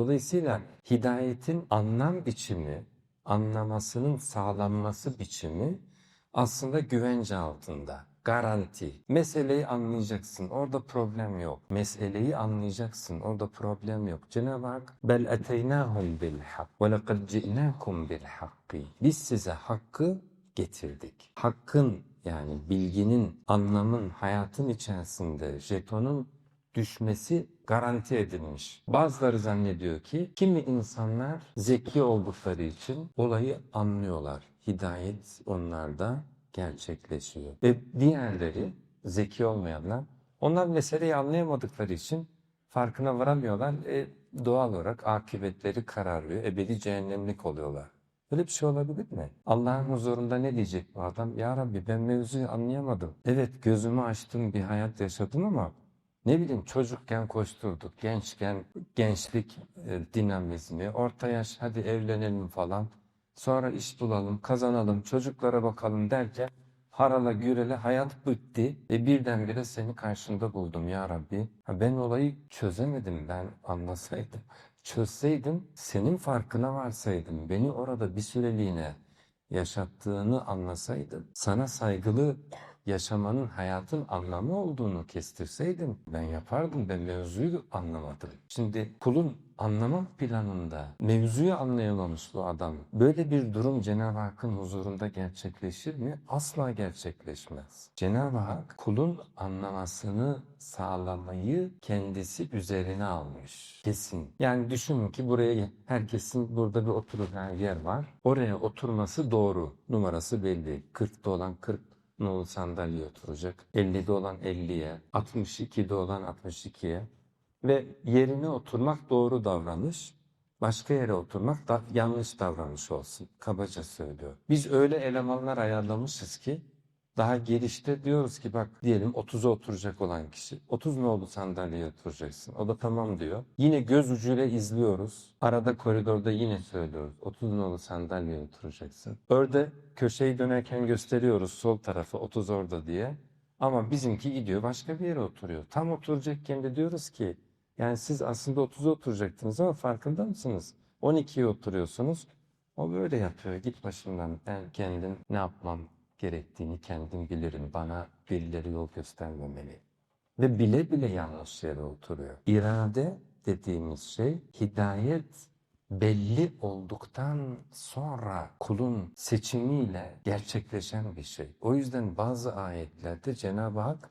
Dolayısıyla hidayetin anlam biçimi, anlamasının sağlanması biçimi aslında güvence altında. Garanti. Meseleyi anlayacaksın. Orada problem yok. Meseleyi anlayacaksın. Orada problem yok. Cenab-ı Hak bel eteynâhum bil hak ve lekad ci'nâkum bil hakki. Biz size hakkı getirdik. Hakkın yani bilginin, anlamın, hayatın içerisinde jetonun düşmesi garanti edilmiş. Bazıları zannediyor ki kimi insanlar zeki oldukları için olayı anlıyorlar. Hidayet onlarda gerçekleşiyor. Ve diğerleri zeki olmayanlar onlar meseleyi anlayamadıkları için farkına varamıyorlar. E, doğal olarak akıbetleri kararıyor. Ebedi cehennemlik oluyorlar. Böyle bir şey olabilir mi? Allah'ın huzurunda ne diyecek bu adam? Ya Rabbi ben mevzuyu anlayamadım. Evet gözümü açtım bir hayat yaşadım ama ne bileyim çocukken koşturduk, gençken gençlik e, dinamizmi, orta yaş hadi evlenelim falan. Sonra iş bulalım, kazanalım, çocuklara bakalım derken harala gürele hayat bitti ve birdenbire seni karşında buldum ya Rabbi. Ha, ben olayı çözemedim ben anlasaydım. Çözseydim senin farkına varsaydım. Beni orada bir süreliğine yaşattığını anlasaydım. Sana saygılı yaşamanın hayatın anlamı olduğunu kestirseydim ben yapardım ben mevzuyu anlamadım. Şimdi kulun anlama planında mevzuyu anlayamamış bu adam. Böyle bir durum Cenab-ı Hakk'ın huzurunda gerçekleşir mi? Asla gerçekleşmez. Cenab-ı Hak kulun anlamasını sağlamayı kendisi üzerine almış. Kesin. Yani düşünün ki buraya herkesin burada bir oturacak yer var. Oraya oturması doğru. Numarası belli. 40'ta olan 40 nolu sandalye oturacak. 50'de olan 50'ye, 62'de olan 62'ye ve yerine oturmak doğru davranış, başka yere oturmak da yanlış davranış olsun. Kabaca söylüyor. Biz öyle elemanlar ayarlamışız ki daha gelişte diyoruz ki bak diyelim 30'a oturacak olan kişi 30 nolu sandalyeye oturacaksın. O da tamam diyor. Yine göz ucuyla izliyoruz. Arada koridorda yine söylüyoruz. 30 nolu sandalyeye oturacaksın. Orada köşeyi dönerken gösteriyoruz sol tarafı 30 orada diye. Ama bizimki gidiyor başka bir yere oturuyor. Tam oturacakken de diyoruz ki yani siz aslında 30'a oturacaktınız ama farkında mısınız? 12'ye oturuyorsunuz. O böyle yapıyor. Git başımdan. Ben kendim ne yapmam gerektiğini kendim bilirim. Bana birileri yol göstermemeli. Ve bile bile yanlış yere oturuyor. İrade dediğimiz şey hidayet belli olduktan sonra kulun seçimiyle gerçekleşen bir şey. O yüzden bazı ayetlerde Cenab-ı Hak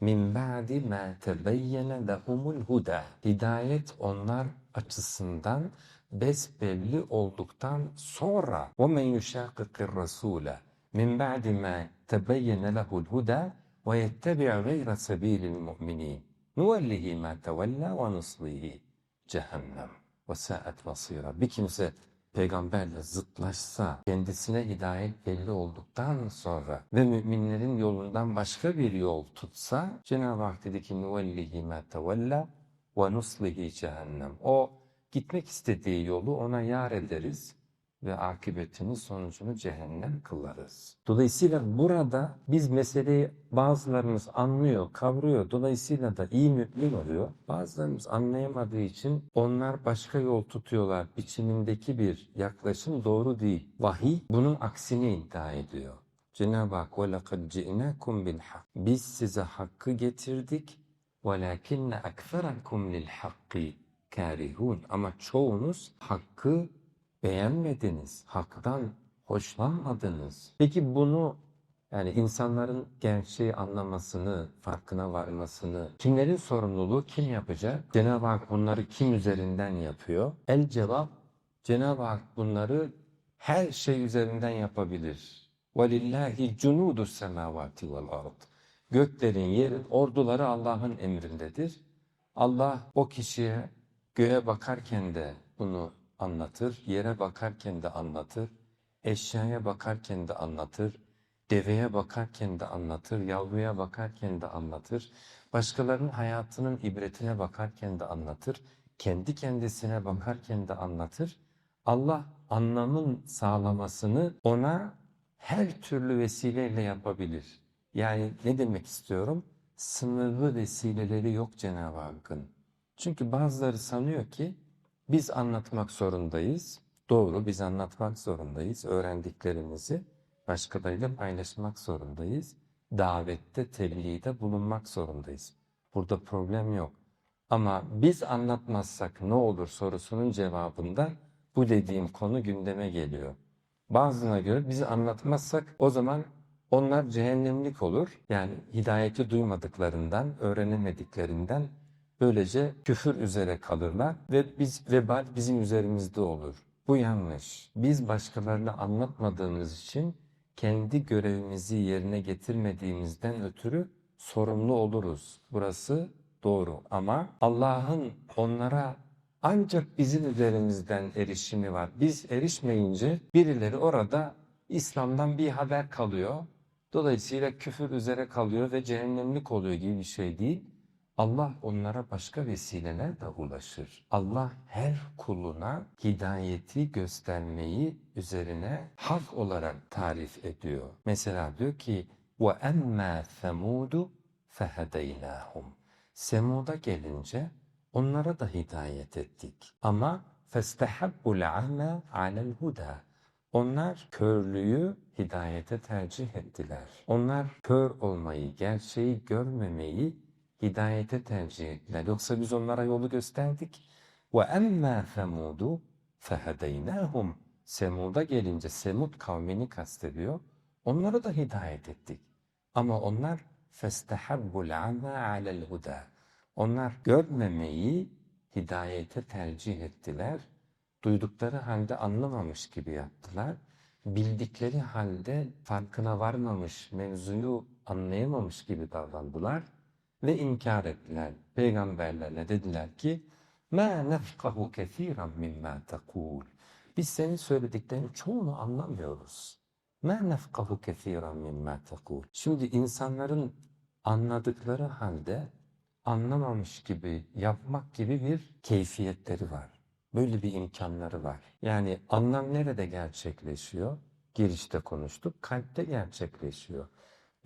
min ba'di ma tebeyyene lehumul huda. Hidayet onlar açısından besbelli olduktan sonra ve men yuşakikir rasule min ba'di ma tebeyyene lehul huda ve yettebi' gayra sebilil mu'minin nuvellihi ma tevella ve nuslihi cehennem ve sa'et masira. Bir kimse peygamberle zıtlaşsa, kendisine hidayet belli olduktan sonra ve müminlerin yolundan başka bir yol tutsa, Cenab-ı Hak dedi ki nuvellihi ma tevella ve nuslihi cehennem. O gitmek istediği yolu ona yar ederiz ve akıbetinin sonucunu cehennem kılarız. Dolayısıyla burada biz meseleyi bazılarımız anlıyor, kavruyor. Dolayısıyla da iyi mümin oluyor. Bazılarımız anlayamadığı için onlar başka yol tutuyorlar. Biçimindeki bir yaklaşım doğru değil. Vahiy bunun aksini iddia ediyor. Cenab-ı Hak وَلَقَدْ جِئْنَاكُمْ بِالْحَقِّ Biz size hakkı getirdik. وَلَكِنَّ أَكْثَرَكُمْ لِلْحَقِّ كَارِهُونَ Ama çoğunuz hakkı beğenmediniz, haktan hoşlanmadınız. Peki bunu yani insanların gerçeği anlamasını, farkına varmasını, kimlerin sorumluluğu kim yapacak? Cenab-ı Hak bunları kim üzerinden yapıyor? El cevap, Cenab-ı Hak bunları her şey üzerinden yapabilir. وَلِلَّهِ جُنُودُ السَّمَاوَاتِ وَالْأَرْضِ Göklerin, yerin, orduları Allah'ın emrindedir. Allah o kişiye göğe bakarken de bunu anlatır, yere bakarken de anlatır, eşyaya bakarken de anlatır, deveye bakarken de anlatır, yavruya bakarken de anlatır, başkalarının hayatının ibretine bakarken de anlatır, kendi kendisine bakarken de anlatır. Allah anlamın sağlamasını ona her türlü vesileyle yapabilir. Yani ne demek istiyorum? Sınırlı vesileleri yok Cenab-ı Hakk'ın. Çünkü bazıları sanıyor ki Biz anlatmak zorundayız. Doğru, biz anlatmak zorundayız. Öğrendiklerimizi başkalarıyla paylaşmak zorundayız. Davette, tebliğde bulunmak zorundayız. Burada problem yok. Ama biz anlatmazsak ne olur sorusunun cevabında bu dediğim konu gündeme geliyor. Bazılarına göre biz anlatmazsak o zaman onlar cehennemlik olur. Yani hidayeti duymadıklarından, öğrenemediklerinden böylece küfür üzere kalırlar ve biz vebal bizim üzerimizde olur. Bu yanlış. Biz başkalarına anlatmadığımız için kendi görevimizi yerine getirmediğimizden ötürü sorumlu oluruz. Burası doğru ama Allah'ın onlara ancak bizim üzerimizden erişimi var. Biz erişmeyince birileri orada İslam'dan bir haber kalıyor. Dolayısıyla küfür üzere kalıyor ve cehennemlik oluyor gibi bir şey değil. Allah onlara başka vesilelerle ulaşır. Allah her kuluna hidayeti göstermeyi üzerine hak olarak tarif ediyor. Mesela diyor ki وَاَمَّا ثَمُودُ فَهَدَيْنَاهُمْ Semud'a gelince onlara da hidayet ettik. Ama فَاسْتَحَبُّ الْعَمَى عَلَى الْهُدَى onlar körlüğü hidayete tercih ettiler. Onlar kör olmayı, gerçeği görmemeyi hidayete tercih ettiler. Yoksa biz onlara yolu gösterdik. وَاَمَّا ثَمُودُ فَهَدَيْنَاهُمْ Semud'a gelince Semud kavmini kastediyor. Onlara da hidayet ettik. Ama onlar فَاسْتَحَبُّ الْعَمَى عَلَى الْهُدَى Onlar görmemeyi hidayete tercih ettiler. Duydukları halde anlamamış gibi yaptılar. Bildikleri halde farkına varmamış, mevzuyu anlayamamış gibi davrandılar ve inkar ettiler. Peygamberlerine dediler ki مَا نَفْقَهُ كَثِيرًا مِمَّا تَقُولُ Biz senin söylediklerinin çoğunu anlamıyoruz. مَا نَفْقَهُ كَثِيرًا مِمَّا تَقُولُ Şimdi insanların anladıkları halde anlamamış gibi yapmak gibi bir keyfiyetleri var. Böyle bir imkanları var. Yani anlam nerede gerçekleşiyor? Girişte konuştuk, kalpte gerçekleşiyor.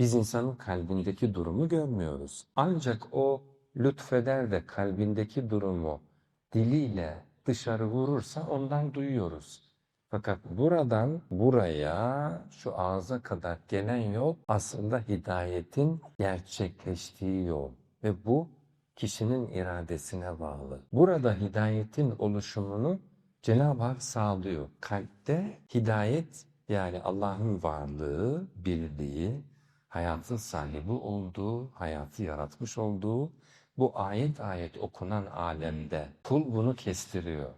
Biz insanın kalbindeki durumu görmüyoruz. Ancak o lütfeder de kalbindeki durumu diliyle dışarı vurursa ondan duyuyoruz. Fakat buradan buraya şu ağza kadar gelen yol aslında hidayetin gerçekleştiği yol. Ve bu kişinin iradesine bağlı. Burada hidayetin oluşumunu Cenab-ı Hak sağlıyor. Kalpte hidayet yani Allah'ın varlığı, birliği, hayatın sahibi olduğu, hayatı yaratmış olduğu bu ayet ayet okunan alemde kul bunu kestiriyor.